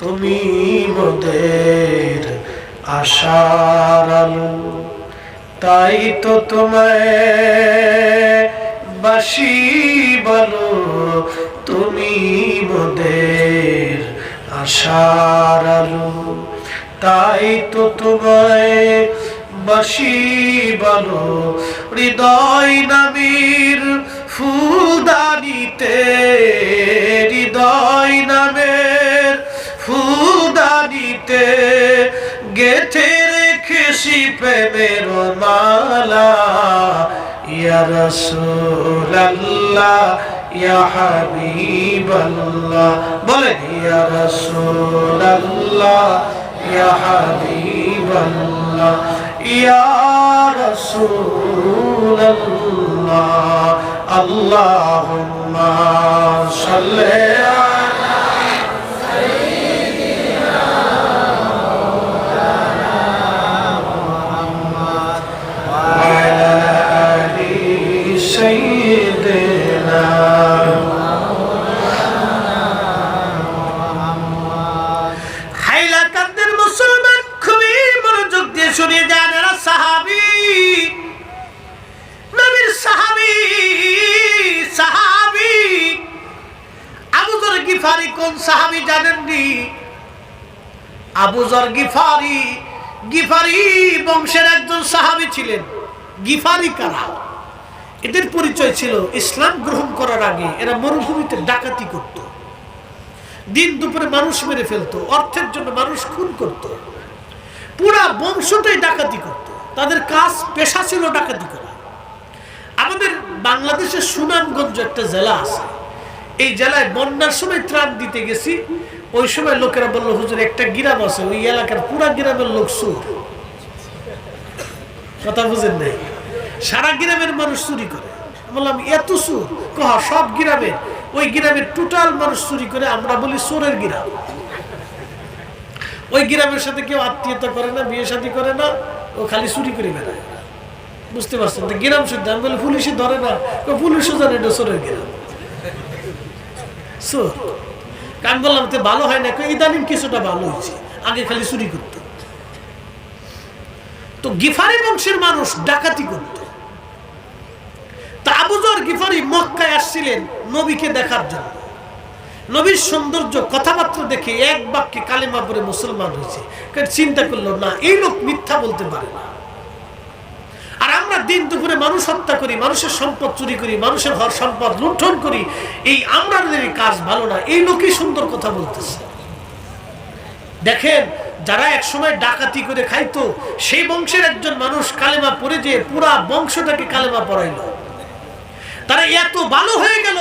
তুমি মোদের আশার আলো, তাই তো তোমায় বাসি বলো, তুমি মোদের আশার আলো, তাই তো তোমায় বাসি বলো, হৃদয় নামের ফুলদানিতে ফুলদানিতে গেথে রেখেছি প্রেমের মালা। ইয়া রাসূলাল্লাহ, ইয়া হাবিবাল্লাহ। বলেন, ইয়া রাসূলাল্লাহ, ইয়া হাবিবাল্লাহ। ইয়া রাসূলাল্লাহ, আল্লাহুম্মা সাল্লি শুনিয়ে যান এরা সাহাবি। নবীর সাহাবি সাহাবি। আবু জর গিফারি কোন সাহাবি জানেননি? আবু জর গিফারি গিফারি বংশের একজন সাহাবি ছিলেন। গিফারি কারা? এদের পরিচয় ছিল ইসলাম গ্রহণ করার আগে এরা মরুভূমিতে ডাকাতি করত। দিন দুপুরে মানুষ মেরে ফেলতো, অর্থের জন্য মানুষ খুন করত। পুরা বংশটাই ডাকাতি করত। তাদের কাজ পেশা ছিল ডাকাতি করা। আমাদের বাংলাদেশের সুনামগঞ্জ একটা জেলা আছে। এই জেলায় বন্যার সময় ত্রাণ দিতে গেছি। ওই সময় লোকেরা বলল, হুজুর, একটা গ্রাম আছে, ওই এলাকার পুরা গ্রামের লোক সুর। কথা বুঝেন নাই? সারা গ্রামের মানুষ চুরি করে। বললাম, এত সুর কহ, সব গ্রামে? ওই গ্রামের টোটাল মানুষ চুরি করে, আমরা বলি চোরের গ্রাম। ওই গ্রামের সাথে কেউ আত্মীয়তা করে না, বিয়ে শাদী করে না, ও খালি চুরি করে বেড়ায়। বুঝতে পারছেন? তো গ্রাম শুদ্ধ। আমি বলি পুলিশে ধরে না। ও পুলিশও জানে এটা চোরের গ্রাম। চোর। আমি বললাম, তো ভালো হয় না? ইদানিং কিছুটা ভালো হয়েছে। আগে খালি চুরি করত। তো গিফারি বংশের মানুষ ডাকাতি করত। আবুজর গিফারি মক্কায় আসছিলেন নবীকে দেখার জন্য। নবীর সৌন্দর্য, কথাবার্তা দেখে এক বাক্যে কালেমা পরে মুসলমান হয়েছে। চিন্তা করল, না, এই লোক মিথ্যা বলতে পারে না। আর আমরা দিন দুপুরে মানুষ হত্যা করি, মানুষের সম্পদ চুরি করি, মানুষের ঘর সম্পদ লুণ্ঠন করি, এই আমরাদের কাজ ভালো না। এই লোকই সুন্দর কথা বলতেছে। দেখেন, যারা একসময় ডাকাতি করে খাইতো, সেই বংশের একজন মানুষ কালেমা পড়ে যে পুরা বংশটাকে কালেমা পড়াইল। তারা এত ভালো হয়ে গেল।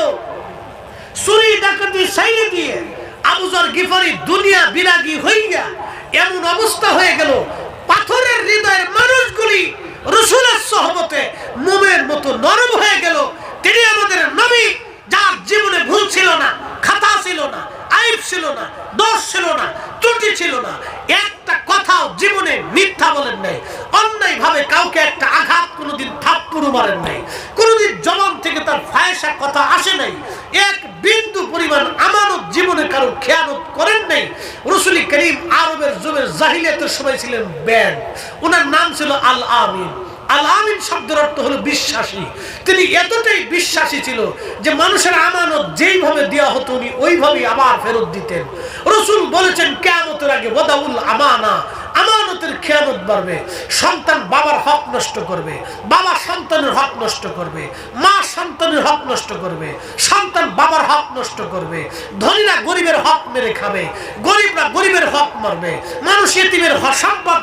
চুরি, ডাকাতি সাইলে দিয়ে আবুজার গিফারি দুনিয়া বিরাগী হইয়া এমন অবস্থা হয়ে গেল, পাথরের হৃদয়ের মানুষগুলি রসুলের সহমতে মোমের মতো নরম হয়ে গেল। তিনি আমাদের নবী, যার জীবনে ভুল ছিল না, খাতা ছিল না, আইব ছিল না, দোষ ছিল না, ত্রুটি ছিল না। একটা কথাও জীবনে মিথ্যা বলেন নাই। অন্যায় ভাবে কাউকে একটা আঘাত কোনোদিন থাপ্পুরু মারেন নাই। পরিমাণ আমানত জীবনে কারও খেয়ানত করেন নাই। রসুলি করিম আরবের জুবের জাহিলিয়াতের সময় ছিলেন ব্যান ওনার নাম ছিল আল আমিন আল আমিন শব্দের অর্থ হলো বিশ্বাসী। তিনি এতটাই বিশ্বাসী ছিল যে মানুষের আমানত যেইভাবে দেওয়া হতো উনি ওইভাবেই আবার ফেরত দিতেন। রসুল বলেছেন কেমতের আগে ওদাউল আমানা খেয়ানত বাড়বে। সন্তান বাবার হক নষ্ট করবে। বাবা সন্তানের হক নষ্ট করবে। মা সন্তানের হক নষ্ট করবে। সন্তান বাবার হক নষ্ট করবে। ধনীরা গরিবের হক মেরে খাবে। গরিবরা গরিবের হক মারবে। মানুষ এতিমের সম্পদ